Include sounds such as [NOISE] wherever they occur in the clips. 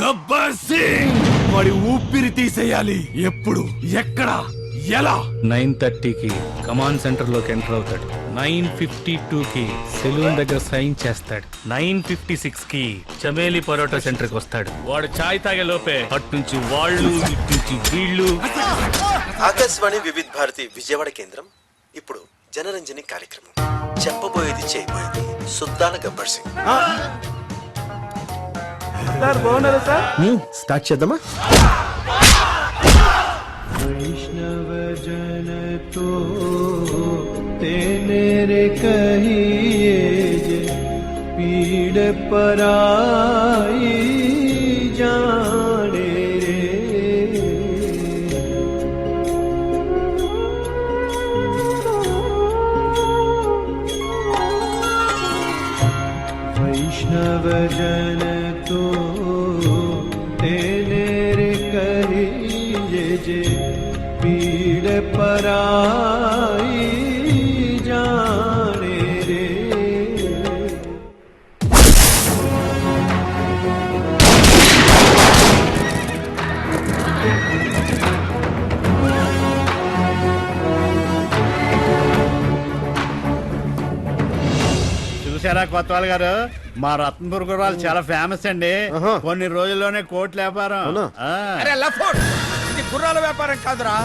గబ్బర్ సింగ్ వాడి ఊపిరి తీసేయాలి. ఎప్పుడు? ఎక్కడ? ఎలా? నైన్ థర్టీకి కమాండ్ సెంటర్లోకి ఎంటర్ అవుతాడు. నైన్ ఫిఫ్టీ టూ కి సెలూన్ దగ్గర సైన్ చేస్తాడు. నైన్ ఫిఫ్టీ సిక్స్కి చమేలి పరోటా సెంటర్కి వస్తాడు. వాడు చాయ్ తాగే లోపే అటు నుంచి వాళ్ళు ఇటు నుంచి వీళ్ళు. ఆకాశవాణి వివిధ్ భారతి విజయవాడ కేంద్రం. ఇప్పుడు జనరంజని కార్యక్రమం. చెప్పబోయేది చేయబోయేది సుద్దాల గబ్బర్ సింగ్ సార్ బాగున్నారా సార్ స్టార్ట్ చేద్దామా వైష్ణవ జన తో తేనేరే కహియే పీడ పరాయి జాడే వైష్ణవ జన पराई जाने रे చూసారా కొత్తవాళ్ళు గారు మా రత్నపూర్ గుర్రాలు చాలా ఫేమస్ అండి కొన్ని రోజుల్లోనే కోట్లు వ్యాపారం ఆ. అరే లఫోర్ ఇది గుర్రాల వ్యాపారం కాదురా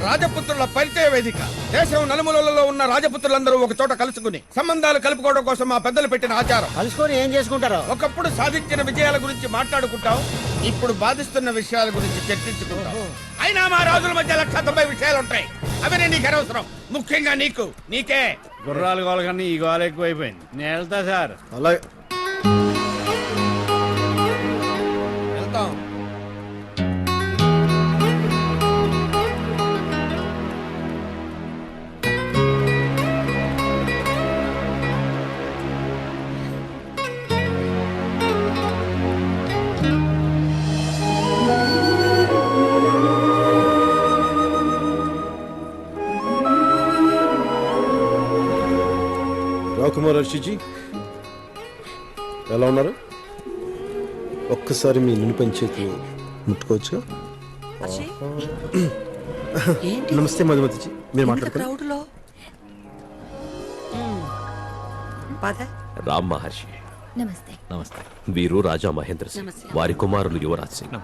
రాజపుత్రుల పరిచయ వేదిక. దేశం నలుమూలలలో ఉన్న రాజపుత్రులందరూ ఒక చోట కలుసుకుని సంబంధాలు కలుపుకోవడం కోసం మా పెద్దలు పెట్టిన ఆచారం. కలుసుకొని ఏం చేసుకుంటారు? ఒకప్పుడు సాధించిన విజయాల గురించి మాట్లాడుకుంటాం ఇప్పుడు బాధిస్తున్న విషయాల గురించి చర్చించుకుంటాం. అయినా మా రాజుల మధ్య లక్ష తొంభై విషయాలు ఉంటాయి. అవి నీకు అనవసరం. ముఖ్యంగా నీకు నీకే. గుర్రాలు గోల కన్నా ఈ గోల ఎక్కువైపోయింది. నేను వెళ్తా సార్. అలాగే. హర్షిజీ ఎలా ఉన్నారు? ఒక్కసారి మీ నుని పంచేతి ముట్టుకోవచ్చు? [CLEARS THROAT] నమస్తే మధుమతిజీ మీరు పద. రామ్ మహర్షి. నమస్తే. నమస్తే. వీరు రాజా మహేంద్ర సింగ్. నమస్తే. వారి కుమారులు యువరాజ్ సింగ్.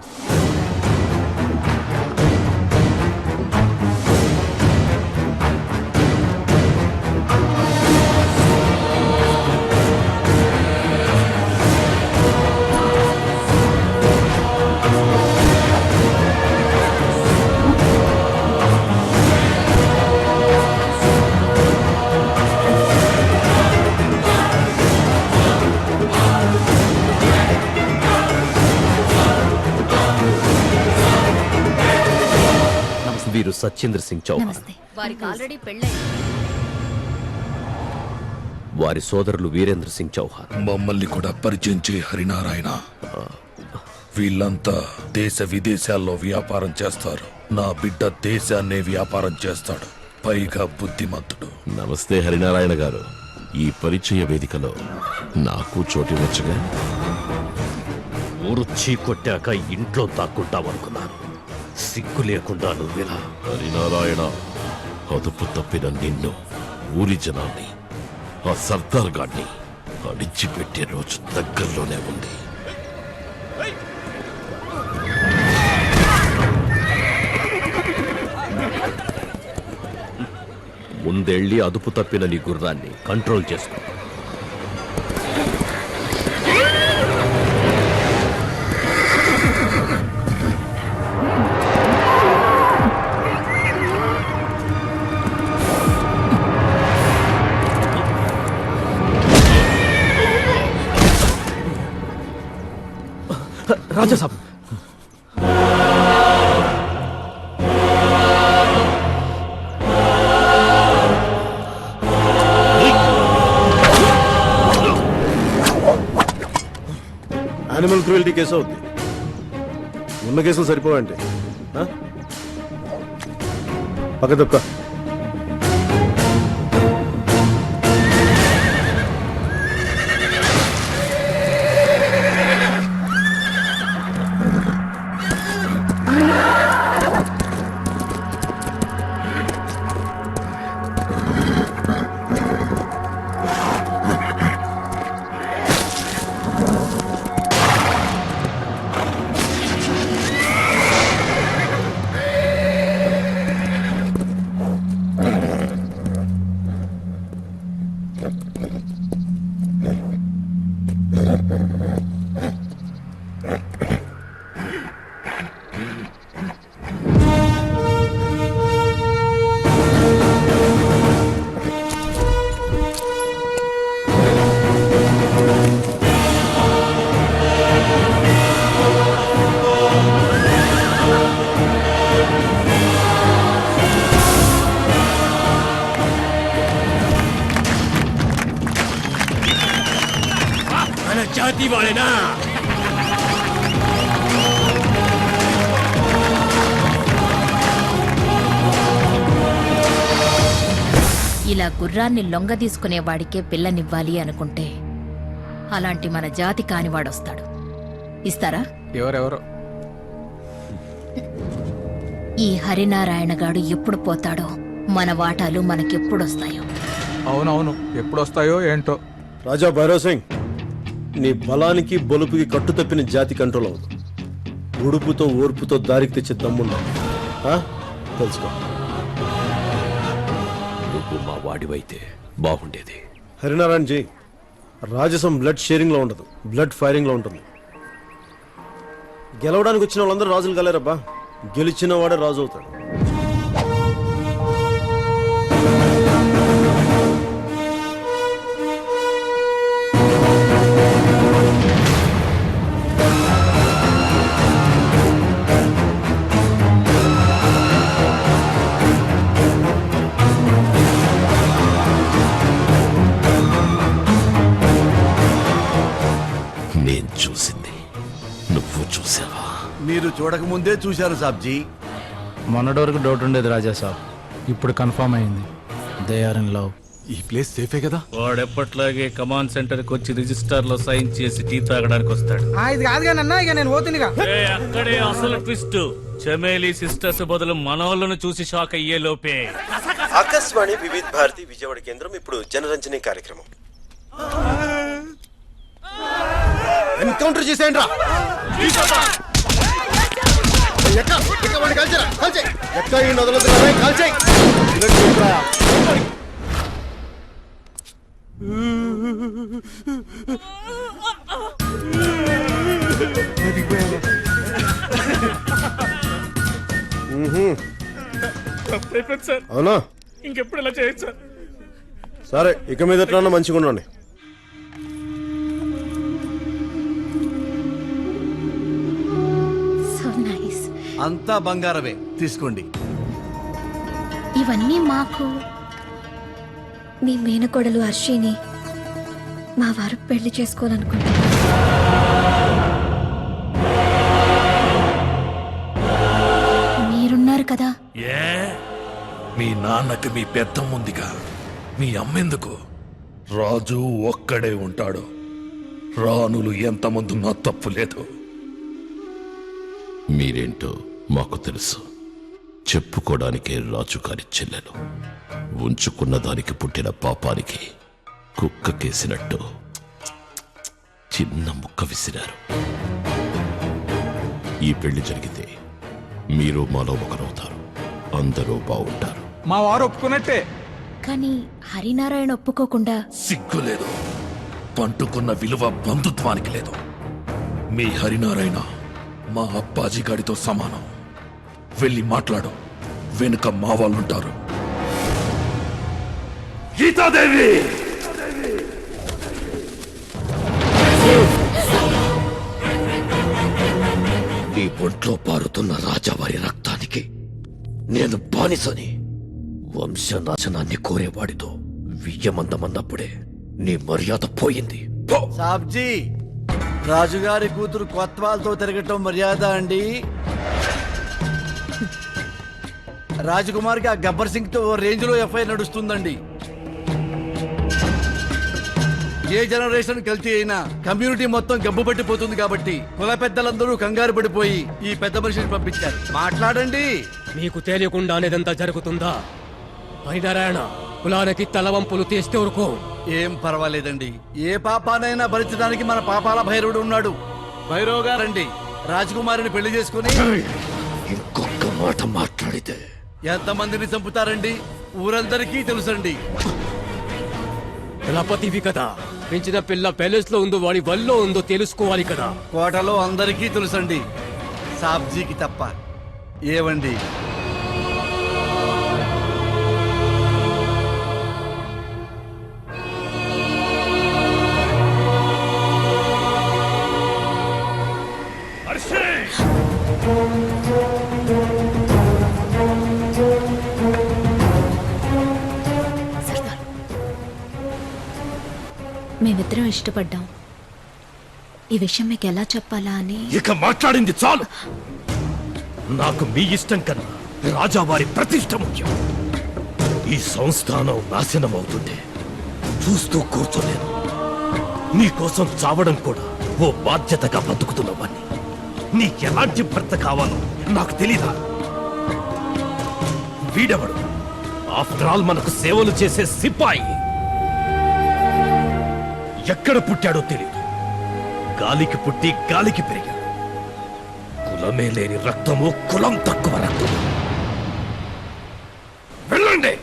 సత్యేంద్ర సింగ్ చౌహాన్. వారికి ఆల్రెడీ వారి సోదరులు వీరేంద్ర సింగ్ చౌహాన్. మమ్మల్ని కూడా పరిచయం చేయి హరినారాయణ. వీళ్ళంతా దేశ విదేశాల్లో వ్యాపారం చేస్తారు. నా బిడ్డ దేశాన్నే వ్యాపారం చేస్తాడు. పైగా బుద్ధిమంతుడు. నమస్తే హరినారాయణ గారు. ఈ పరిచయ వేదికలో నాకు చోటివ్వచ్చుగా ఊరు చీకొట్టాక ఇంట్లో దాక్కుంటామనుకున్నాను. సిగ్గు లేకుండా నువ్వెలా హరినారాయణ అదుపు తప్పిన నిన్ను ఊరి జనాన్ని ఆ సర్దార్ గాడిని అడిచిపెట్టే రోజు దగ్గరలోనే ఉంది. ముందెళ్ళి అదుపు తప్పిన నీ గుర్రాన్ని కంట్రోల్ చేసుకో. Raja Saab animal cruelty case అవుద్ది. ఉన్న కేసులు సరిపోవండి పక్కదొక్క. పక్క తప్ప బస్తీ వాడేనా ఇలా గుర్రాన్ని లొంగ తీసుకునే వాడికే పిల్లనివ్వాలి అనుకుంటే అలాంటి మన జాతి కానివాడొస్తాడు. ఇస్తారా? ఎవరెవరో? ఈ హరినారాయణ గాడు ఎప్పుడు పోతాడో మన వాటాలు మనకెప్పుడొస్తాయో? అవునవును ఎప్పుడు వస్తాయో ఏంటో. రాజా భైరవ్ సింగ్ నీ బలానికి బలుపుకి కట్టు తప్పిన జాతి కంట్రోల్ అవ్వదు. ఉడుపుతో ఓర్పుతో దారికి తెచ్చే దమ్మున్నా ఆ? తెలుసుకో. నువ్వు మా వాడివైతే బాగుండేది. హరినారాయణ జీ రాజసం బ్లడ్ షేరింగ్లో ఉండదు. బ్లడ్ ఫైరింగ్లో ఉంటుంది. గెలవడానికి వచ్చిన వాళ్ళందరూ రాజులు కలేరబ్బా. గెలిచిన వాడే రాజు అవుతాడు. చూడకముందే చూశారు సాబ్జీ? మొన్నటి వరకు డౌట్ ఉండేది రాజా సాబ్. ఇప్పుడు కన్ఫర్మ్ అయింది. దే ఆర్ ఇన్ లవ్ ఈ ప్లేస్ సేఫే కదా? వాడెప్పట్లాగే కమాండ్ సెంటర్కి వచ్చి రిజిస్టర్లో సైన్ చేసి టీ తాగడానికి వస్తాడు. ఇది కాదు కానీ అన్న ఇక నేను పోతుందిగా. అక్కడే అసలు ట్విస్ట్. చమేలి సిస్టర్స్ బదులు మనోళ్ళను చూసి షాక్ అయ్యే లోపే. ఆకాశవాణి వివిధ భారతి విజయవాడ కేంద్రం ఇప్పుడు జనరంజని కార్యక్రమం. ఎన్కౌంటర్ చేసేయండి రా ఎక్క ఎక్క వాడిని కాల్చరా కాల్చేయ్. ఎక్క ఈ నదులతో కాల్చేయ్. సార్. అవునా? ఇంకెప్పుడు ఇలా చేయొచ్చు సార్? సరే ఇక మీద ఎట్లా మంచిగా ఉండండి అంతా బంగారమే. తీసుకోండి. ఇవన్నీ మాకు. మీ మేనకోడలు హర్షిని మా వారు పెళ్ళి చేసుకోవాలనుకుంటున్నారు. మీరున్నారు కదా? ఏ? మీ నాన్నకి మీ పెద్దమ్ముందిగా. మీ అమ్మెందుకు? రాజు ఒక్కడే ఉంటాడు. రాణులు ఎంతమంది ఉన్నా తప్పు లేదు మీరేంటో? మాకు తెలుసు. చెప్పుకోవడానికే రాజుగారి చెల్లెలు. ఉంచుకున్న దానికి పుట్టిన పాపానికి కుక్కకేసినట్టు చిన్న ముక్క విసిరారు. ఈ పెళ్ళి జరిగితే మీరు మాలో ఒకరవుతారు. అందరూ బాగుంటారు. మా వారు ఒప్పుకున్నట్టే. కానీ హరినారాయణ ఒప్పుకోకుండా సిగ్గు లేదు పంటుకున్న విలువ బంధుత్వానికి లేదు. మీ హరినారాయణ మా అప్పాజీ గాడితో సమానం. వెళ్ళి మాట్లాడు. వెనుక మా వాళ్ళుంటారు. గీతాదేవి! నీ ఒంట్లో పారుతున్న రాజావారి రక్తానికి నేను బానిసని. వంశనాశనాన్ని కోరేవాడితో వియ్యమందమన్నప్పుడే నీ మర్యాద పోయింది. సాబ్జీ! రాజుగారి కూతురు కొత్వాలతో తిరగటం మర్యాద అండి. రాజకుమార్కి ఆ గబ్బర్ సింగ్తో రేంజ్లో ఎఫ్ఐఆర్ నడుస్తుందండి. ఏ జనరేషన్ కల్తీ అయినా కమ్యూనిటీ మొత్తం గబ్బు పట్టిపోతుంది కాబట్టి కుల పెద్దలందరూ కంగారు పడిపోయి ఈ పెద్ద మనిషిని పంపించారు. మాట్లాడండి. మీకు తెలియకుండా ఇదంతా జరుగుతుందా? హరినారాయణ కులానికి తలవంపులు తీస్తే ఊరుకో. ఏం పర్వాలేదండి. ఏ పాపానైనా భరించడానికి మన పాపాల భైరవుడు ఉన్నాడు. భైరవ్ గారండి రాజకుమారిని పెళ్ళి చేసుకుని ఇంకొక మాట మాట్లాడితే. ఎంతమందిని చంపుతారండి? ఊరందరికీ తెలుసండి. కులపతివి కదా. పెంచిన పిల్ల ప్యాలెస్లో ఉందో వాడి వల్లో ఉందో తెలుసుకోవాలి కదా. కోటలో అందరికీ తెలుసండి. సాబ్జీకి తప్ప. ఏవండి? మేమిద్దరం ఇష్టపడ్డాం. ఈ విషయం మీకు ఎలా చెప్పాలా అని? ఇక మాట్లాడింది చాలు. నాకు మీ ఇష్టం కన్నా రాజావారి ప్రతిష్ట ముఖ్యం. ఈ సంస్థానం నాశనం అవుతుంది చూస్తూ కూర్చోలేను. మీకోసం చావడం కూడా ఓ బాధ్యతగా బతుకుతున్నవాణ్ణి నీకెలాంటి భర్త కావాలో నాకు తెలీదా? వీడెవడు? ఆఫ్టర్ ఆల్ మనకు సేవలు చేసే సిపాయి. ఎక్కడ పుట్టాడో తెలియదు గాలికి పుట్టి గాలికి పెరిగాడు. కులమే లేని రక్తము కులం తక్కువ రక్తము. వెళ్ళండి!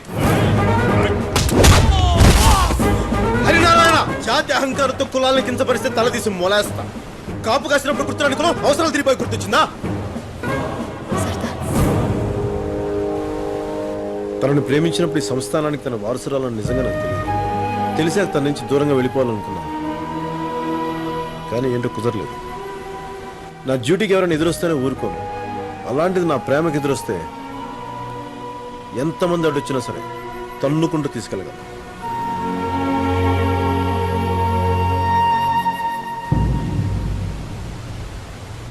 హరినారాయణ జాతి అహంకారంతో కులాలను కించపరిస్తే తలదీసి మొలేస్తా. కాపు కాసినప్పుడు గుర్తురాని కులం అవసరాలు తిరిగిపోయి గుర్తొచ్చిందా? తనని ప్రేమించినప్పుడు ఈ సంస్థానానికి తన వారసురాలను నిజంగా నాకు తెలియదు. తెలిసే తన నుంచి దూరంగా వెళ్ళిపోవాలనుకున్నాను. కానీ ఏంటో కుదరలేదు. నా డ్యూటీకి ఎవరైనా ఎదురొస్తేనే ఊరుకోను. అలాంటిది నా ప్రేమకి ఎదురొస్తే ఎంతమంది అడ్డొచ్చినా సరే తన్నుకుంటూ తీసుకెళ్ళగలను.